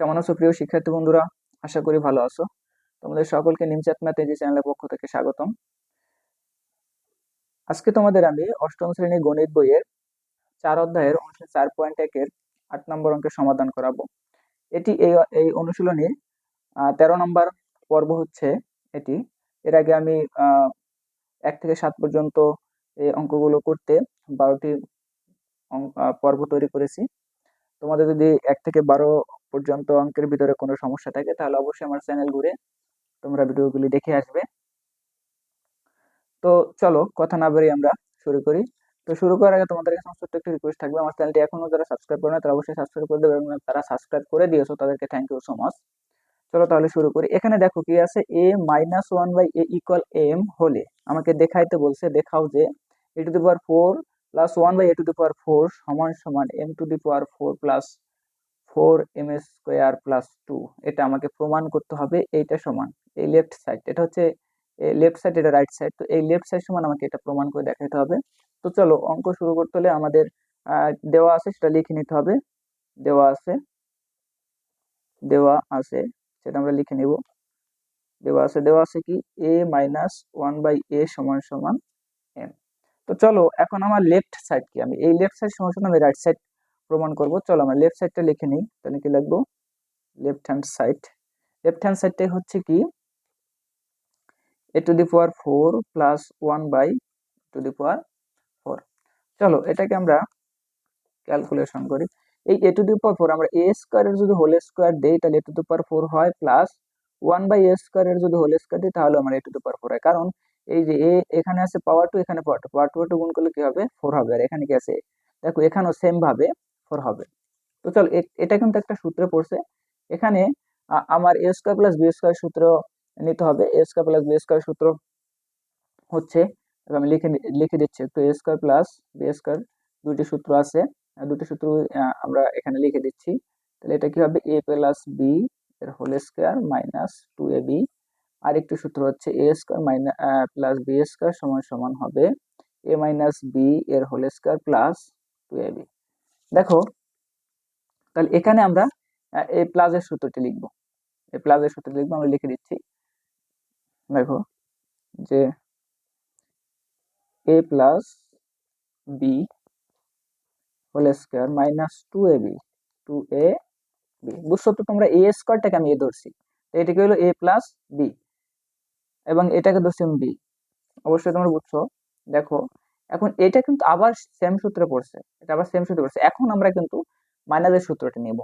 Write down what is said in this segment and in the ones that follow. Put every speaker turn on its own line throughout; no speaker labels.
কেমন আছো প্রিয় শিক্ষার্থী বন্ধুরা? আশা করি ভালো আছো। তোমাদের সকলকে নিমচাত ম্যাথ এই চ্যানেলের পক্ষ থেকে স্বাগতম। আজকে তোমাদের আমি অষ্টম শ্রেণি গণিত বইয়ের চার অধ্যায়ের অনুশীলন চার পয়েন্ট একের আট নম্বর অঙ্কের সমাধান করাবো। এটি এই এই অনুশীলনীর তেরো নম্বর পর্ব হচ্ছে এটি। এর আগে আমি এক থেকে সাত পর্যন্ত এই অঙ্কগুলো করতে বারোটি পর্ব তৈরি করেছি। তোমাদের যদি এক থেকে বারো পর্যন্ত অঙ্কের ভিতরে কোনো সমস্যা থাকে, তাহলে অবশ্যই আমার চ্যানেল ঘুরে তোমরা ভিডিওগুলি দেখে আসবে। তো চলো, কথা না বেরিয়ে আমরা শুরু করি। তো শুরু করার আগে তোমাদের কাছে ছোট্ট একটি রিকোয়েস্ট থাকবে, আমার চ্যানেলটি এখনও যারা সাবস্ক্রাইব করে না, তারা অবশ্যই সাবস্ক্রাইব করে দেবে এবং তারা সাবস্ক্রাইব করে দিয়েছ, তাদেরকে থ্যাংক ইউ সো মাচ চলো তাহলে শুরু করি। এখানে দেখো কি আছে A minus one by A equal M হলে, আমাকে দেখাইতে বলছে, দেখাও যে A to the power four plus one by A to the power four সমান সমান M to the power four plus four M square plus two এটা আমাকে প্রমাণ করতে হবে এইটা সমান, এই লেফট সাইড এটা হচ্ছে, এই লেফট সাইড এটা রাইট সাইড তো এই লেফট সাইড সমান আমাকে এটা প্রমাণ করে দেখাতে হবে। তো চলো অঙ্ক শুরু করতে হলে আমাদের দেওয়া আছে সেটা লিখে নিতে হবে। দেওয়া আছে। দেওয়া আছে, সেটা আমরা লিখে নেব। দেওয়া আছে দেওয়া আছে কি? A minus one by A সমান সমান এম তো চলো, এখন আমার লেফট সাইড কি? আমি এই লেফট সাইড সমান আমি রাইট সাইড প্রমাণ করব। চলো, আমরা লেফট সাইডটা লিখে নিই। তাহলে কি লিখব? Left hand side left hand সাইডটাই হচ্ছে কি? A to the power four plus one by to the power four চলো, এটাকে আমরা ক্যালকুলেশন করি। এই এ টু দি পাওয়ার ফোর আমরা এ স্কোয়ারের যদি হোল স্কোয়ার দেই, তাহলে a to the power four হয় প্লাস ওয়ান বাই এ স্কোয়ারের যদি হোল স্কোয়ার দিই তাহলে আমার এ টু দি পাওয়ার ফোর হয়। কারণ এই যে এ, এখানে আছে পাওয়ার টু এখানে power two power two two গুণ করলে কি হবে? ফোর হবে। আর এখানে কি আছে? দেখো, এখানেও সেম ভাবে ফোর হবে। তো চল এটা কিন্তু একটা সূত্রে পড়ছে। এখানে আমার a square plus b square সূত্র নিতে হবে। A square plus b square সূত্র হচ্ছে আমি লিখে লিখে দিচ্ছি একটু। A square plus b square দুটি সূত্র আছে। দুটি সূত্র আমরা এখানে লিখে দিচ্ছি। তাহলে এটা কি হবে? এ প্লাস বি এর whole square minus two a b আর একটি সূত্র হচ্ছে a square minus plus b square সমান সমান হবে এ মাইনাস বি এর whole square plus two a b দেখো, তাহলে এখানে আমরা এই প্লাসের সূত্রটি লিখব। এই প্লাসের সূত্রটি লিখব, আমরা লিখে দিচ্ছি, দেখো, যে a plus b whole square minus two a b two a b বুঝছ তো তোমরা এ স্কোয়ারটাকে আমি এ ধরছি, তো এটাকে হলো এ প্লাস বি এবং এটাকে ধরছি আমি বি অবশ্যই তোমরা বুঝছ। দেখো, এখন এটা কিন্তু আবার সেম সূত্রে পড়ছে। এটা আবার সেম সূত্রে পড়ছে। এখন আমরা কিন্তু মাইনাসের সূত্রটি নিব।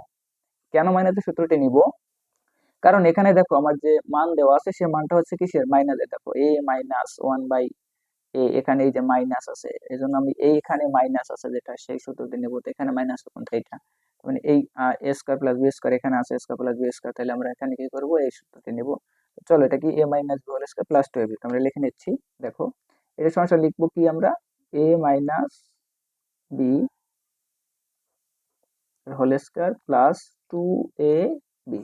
কেন মাইনাসের সূত্রটি নিব? কারণ এখানে দেখো আমার যে মান দেওয়া আছে, সে মানটা হচ্ছে কিসের? মাইনাসে দেখো a minus one by a এখানে এই যে মাইনাস আছে এই জন্য আমি এইখানে মাইনাস আছে, যেটা সেই সূত্রটি নেব। তো এখানে মাইনাস কোনটা এইটা মানে এই a square plus b square এখানে আছে স্কোয়ার প্লাস বি স্কোয়ার তাহলে আমরা এখানে কি করব? এই সূত্রটি নেব। চলো এটা কি a minus whole square plus two আমরা লিখে নিচ্ছি, দেখো। এটা সমস্যা লিখব কি আমরা? A minus b whole square plus two a b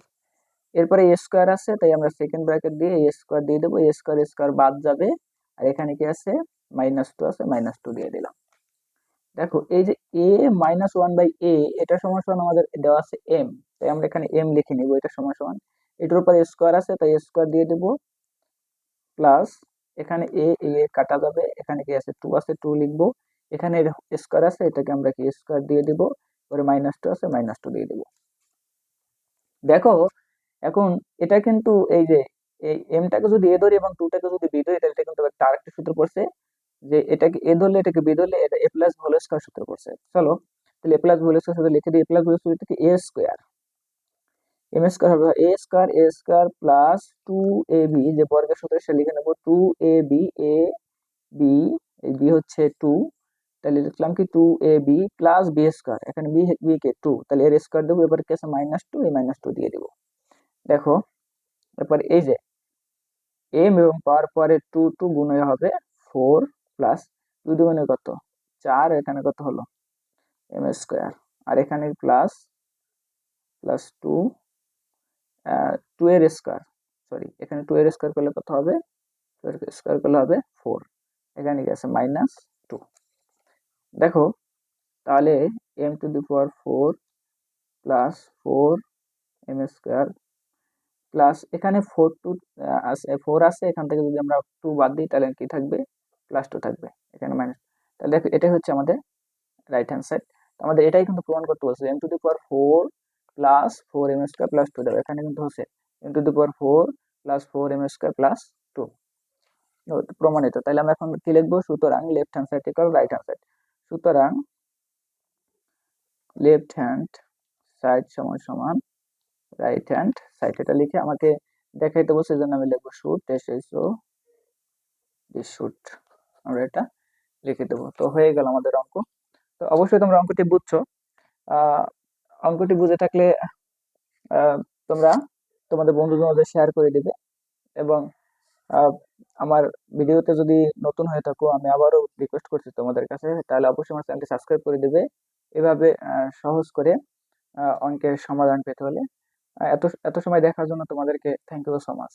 এরপরে এ স্কোয়ার আছে, তাই আমরা সেকেন্ড ব্র্যাকেট দিয়ে এ স্কোয়ার দিয়ে দেবো এ স্কোয়ার স্কোয়ার বাদ যাবে। আর এখানে কি আছে? মাইনাস টু আছে মাইনাস টু দিয়ে দিলাম। দেখো, এই যে a minus one by a এটা সমান সমান আমাদের দেওয়া আছে এম তাই আমরা এখানে এম লিখে নিব, এটা সমান সমান। এটার উপর স্কোয়ার আছে, তাই স্কোয়ার দিয়ে দেব। প্লাস এখানে এ এ কাটা যাবে, এখানে কি আছে? টু আছে টু লিখব। এখানে স্কোয়ার আছে, এটাকে আমরা কি স্কোয়ার দিয়ে দিব? পরে মাইনাস টু আছে মাইনাস টু দিয়ে দেব। দেখো, এখন এটা কিন্তু এই যে, এই এমটাকে যদি এ ধরি এবং টুটাকে যদি বি ধরি, তাহলে এটা কিন্তু একটা আরেকটা সূত্র পড়ছে। যে এটাকে এ ধরলে, এটাকে বি ধরলে, এটা এ প্লাস হোল স্কোয়ার সূত্র পড়ছে। চলো, তাহলে এ প্লাস হোল স্কোয়ার সূত্র লিখে দিই এ প্লাস হোল স্কোয়ার থেকে এ স্কোয়ার এম স্কোয়ার হবে a square a square plus two a b যে বর্গের সূত্র সে লিখে নেব two a b a b এই বি হচ্ছে টু তাহলে লিখলাম কি two a b plus b square এখানে বি বি কে টু তাহলে এর স্কোয়ার দেবো, এবার কেসে মাইনাস টু এই মাইনাস টু দিয়ে দেবো। দেখো, এরপর এই যে এম এবং পাওয়ার পরে টু টু গুণে হবে ফোর প্লাস দুই দুগুণে কত? চার, এখানে কত হলো? এম স্কোয়ার আর এখানে প্লাস প্লাস টু টু এর স্কোয়ার সরি এখানে টু এর স্কোয়ার করলে কত হবে? টু এর স্কোয়ার করলে হবে ফোর এখানে আছে মাইনাস টু দেখো, তাহলে m to the power four plus four m square plus এখানে ফোর টু আছে ফোর আছে, এখান থেকে যদি আমরা টু বাদ দিই, তাহলে কি থাকবে? প্লাস টু থাকবে, এখানে মাইনাস তাহলে দেখো, এটাই হচ্ছে আমাদের রাইট হ্যান্ড সাইড আমাদের এটাই কিন্তু প্রমাণ করতে বলছে m to the power four plus four m square plus two দেবে। এখানে কিন্তু হচ্ছে m two power four plus four m square plus two প্রমাণিত। তাহলে আমরা এখন কি লিখব? সুতরাং left hand side equal right hand side সুতরাং লেফট হ্যান্ড সাইড সমান সমান রাইট হ্যান্ড সাইড এটা লিখে আমাকে দেখাইতে বলছে জন্য আমি লিখব শুট এস এস ও শুট আমরা এটা লিখে দেবো। তো হয়ে গেল আমাদের অঙ্ক। তো অবশ্যই তোমরা অঙ্কটি বুঝছ। অঙ্কটি বুঝে থাকলে তোমরা তোমাদের বন্ধুদের শেয়ার করে দিবে এবং আমার ভিডিওতে যদি নতুন হয়ে থাকো, আমি আবারও রিকোয়েস্ট করছি তোমাদের কাছে, তাহলে অবশ্যই আমার চ্যানেলটি সাবস্ক্রাইব করে দিবে। এভাবে সহজ করে অঙ্কের সমাধান পেতে হলে। এত এত সময় দেখার জন্য তোমাদেরকে থ্যাংক ইউ সো মাচ